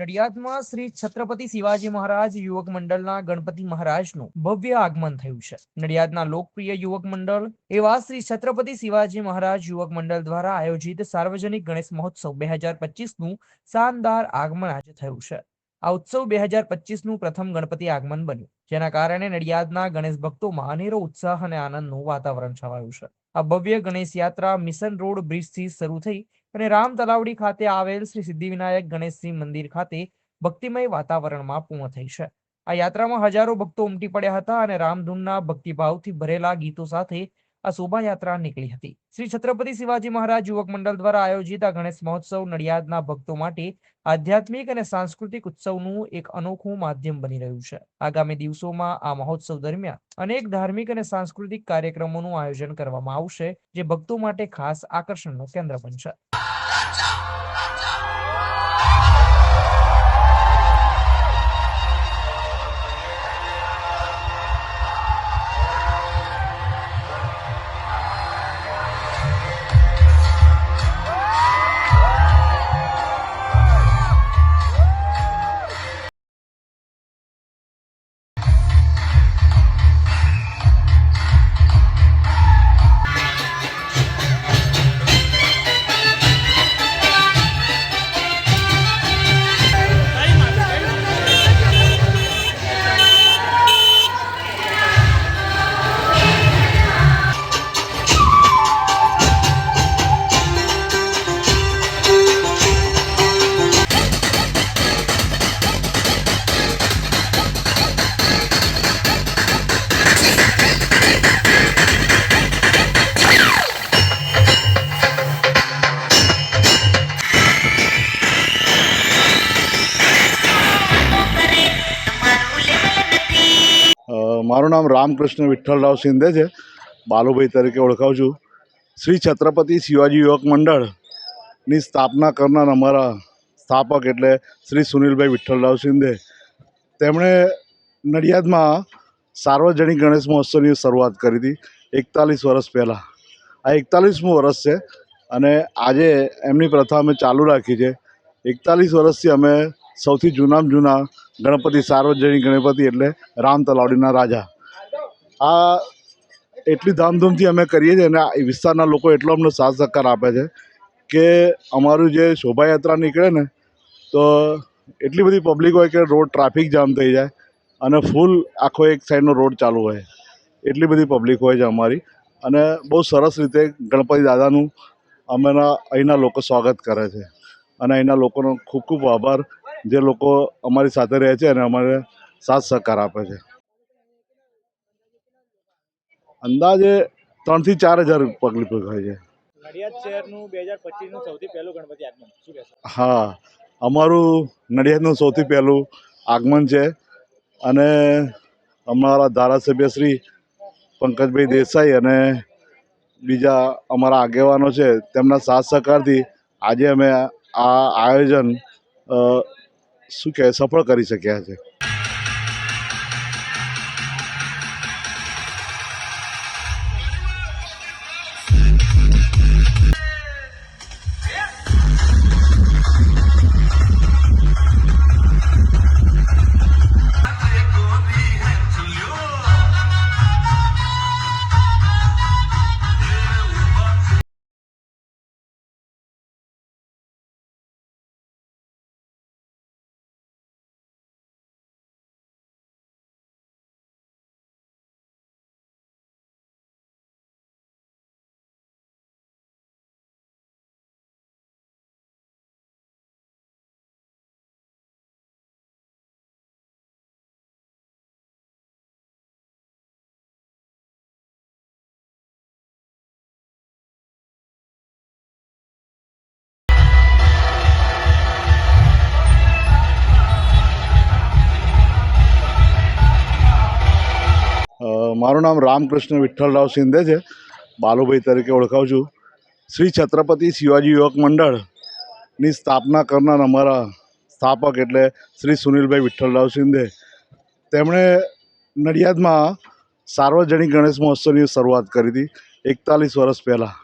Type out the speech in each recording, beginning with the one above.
નડિયાદમાં શ્રી છત્રપતિ શિવાજી મહારાજ યુવક મંડળના ગણપતિ મહારાજનું ભવ્ય આગમન થયું છે. નડિયાદના લોકપ્રિય યુવક મંડળ એવા શ્રી છત્રપતિ શિવાજી મહારાજ યુવક મંડળ દ્વારા આયોજિત સાર્વજનિક ગણેશ મહોત્સવ બે હજાર પચીસનું શાનદાર આગમન આજે થયું છે. આ ઉત્સવ બે હજાર પચીસનું પ્રથમ ગણપતિ આગમન બન્યું, જેના કારણે નડિયાદના ગણેશ ભક્તોમાં અનેરો ઉત્સાહ અને આનંદનું વાતાવરણ છવાયું છે. આ ભવ્ય ગણેશ યાત્રા મિશન રોડ બ્રિજથી શરૂ થઈ અને રામ તલાવડી ખાતે આવેલ શ્રી સિદ્ધિવિનાયક ગણેશસિંહ મંદિર ખાતે ભક્તિમય વાતાવરણમાં પૂર્ણ થઈ છે. આ યાત્રામાં હજારો ભક્તો ઉમટી પડ્યા હતા અને રામધૂનના ભક્તિભાવથી ભરેલા ગીતો સાથે આ શોભાયાત્રા નીકળી હતી. શ્રી છત્રપતિ શિવાજી મહારાજ યુવક મંડળ દ્વારા આયોજિત આ ગણેશ મહોત્સવ નડિયાદના ભક્તો માટે આધ્યાત્મિક અને સાંસ્કૃતિક ઉત્સવનું એક અનોખું માધ્યમ બની રહ્યું છે. આગામી દિવસોમાં આ મહોત્સવ દરમિયાન અનેક ધાર્મિક અને સાંસ્કૃતિક કાર્યક્રમોનું આયોજન કરવામાં આવશે, જે ભક્તો માટે ખાસ આકર્ષણનું કેન્દ્ર બનશે. મારું નામ રામકૃષ્ણ વિઠ્ઠલરાવ શિંદે છે. બાલુભાઈ તરીકે ઓળખાવું છું. શ્રી છત્રપતિ શિવાજી યુવક મંડળની સ્થાપના કરનાર અમારા સ્થાપક એટલે શ્રી સુનિલભાઈ વિઠ્ઠલરાવ શિંદે તેમણે નડિયાદમાં સાર્વજનિક ગણેશ મહોત્સવની શરૂઆત કરી હતી એકતાલીસ વર્ષ પહેલાં. આ એકતાલીસમું વર્ષ છે અને આજે એમની પ્રથા અમે ચાલુ રાખી છે. એકતાલીસ વર્ષથી અમે સૌથી જૂનામાં જૂના ગણપતિ, સાર્વજનિક ગણપતિ એટલે રામ તલાવડીના રાજા. આ એટલી ધામધૂમથી અમે કરીએ છીએ અને વિસ્તારના લોકો એટલો અમને સાથ સહકાર આપે છે કે અમારું જે શોભાયાત્રા નીકળે ને, તો એટલી બધી પબ્લિક હોય કે રોડ ટ્રાફિક જામ થઈ જાય અને ફૂલ આખો એક સાઈડનો રોડ ચાલુ હોય. એટલી બધી પબ્લિક હોય છે અમારી અને બહુ સરસ રીતે ગણપતિ દાદાનું અમેના અહીંના લોકો સ્વાગત કરે છે. અને અહીંના લોકોનો ખૂબ ખૂબ આભાર જે લોકો અમારી સાથે રહે છે અને અમારે સાથ સહકાર આપે છે. અંદાજે ત્રણથી ચાર હજાર પબ્લિક હોય છે. નડિયાદ શહેરનું બે હજાર પચીસનું સૌથી પહેલું ગણપતિ આગમન. શું હા અમારું નડિયાદનું સૌથી પહેલું આગમન છે અને અમારા ધારાસભ્ય શ્રી પંકજભાઈ દેસાઈ અને બીજા અમારા આગેવાનો છે તેમના સાથ સહકારથી આજે અમે આ આયોજન શું કહેવાય સફળ કરી શક્યા છે? મારું નામ રામકૃષ્ણ વિઠ્ઠલરાવ શિંદે છે. બાલુભાઈ તરીકે ઓળખાવું છું. શ્રી છત્રપતિ શિવાજી યુવક મંડળની સ્થાપના કરનાર અમારા સ્થાપક એટલે શ્રી સુનિલભાઈ વિઠ્ઠલરાવ શિંદે તેમણે નડિયાદમાં સાર્વજનિક ગણેશ મહોત્સવની શરૂઆત કરી હતી એકતાલીસ વર્ષ પહેલાં.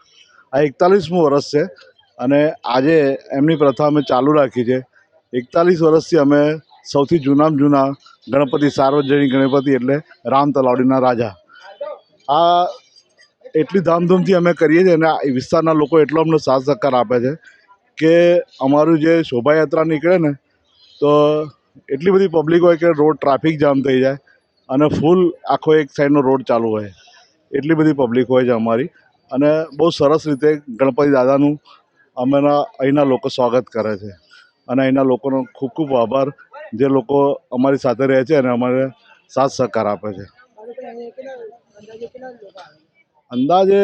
આ એકતાલીસમું વર્ષ છે અને આજે એમની પ્રથા અમે ચાલુ રાખી છે. એકતાલીસ વર્ષથી અમે સૌથી જૂનામાં જૂના ગણપતિ, સાર્વજનિક ગણપતિ એટલે રામ તલાવડીના રાજા. આ એટલી ધામધૂમથી અમે કરીએ છીએ અને આ વિસ્તારના લોકો એટલો અમને સાથ સહકાર આપે છે કે અમારું જે શોભાયાત્રા નીકળે ને, તો એટલી બધી પબ્લિક હોય કે રોડ ટ્રાફિક જામ થઈ જાય અને ફૂલ આખો એક સાઈડનો રોડ ચાલુ હોય. એટલી બધી પબ્લિક હોય છે અમારી અને બહુ સરસ રીતે ગણપતિ દાદાનું અમારા અહીંના લોકો સ્વાગત કરે છે. અને અહીંના લોકોનો ખૂબ ખૂબ આભાર જે લોકો અમારી સાથે રહે છે અને અમારે સાથ સહકાર આપે છે. અંદાજે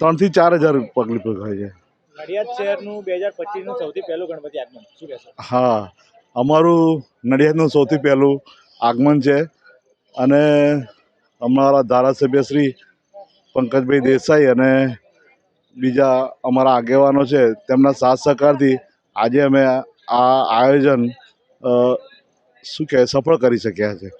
ત્રણથી ચાર હજાર પગલી પગાય છે. નડિયાદ શહેરનું બે હજાર પચીસનું સૌથી પહેલું ગણપતિ આગમન. શું કહેશો? હા અમારું નડિયાદનું સૌથી પહેલું આગમન છે અને અમારા ધારાસભ્ય શ્રી પંકજભાઈ દેસાઈ અને બીજા અમારા આગેવાનો છે તેમના સાથ સહકારથી આજે અમે આ આયોજન શું કહે સફળ કરી શક્યા છે?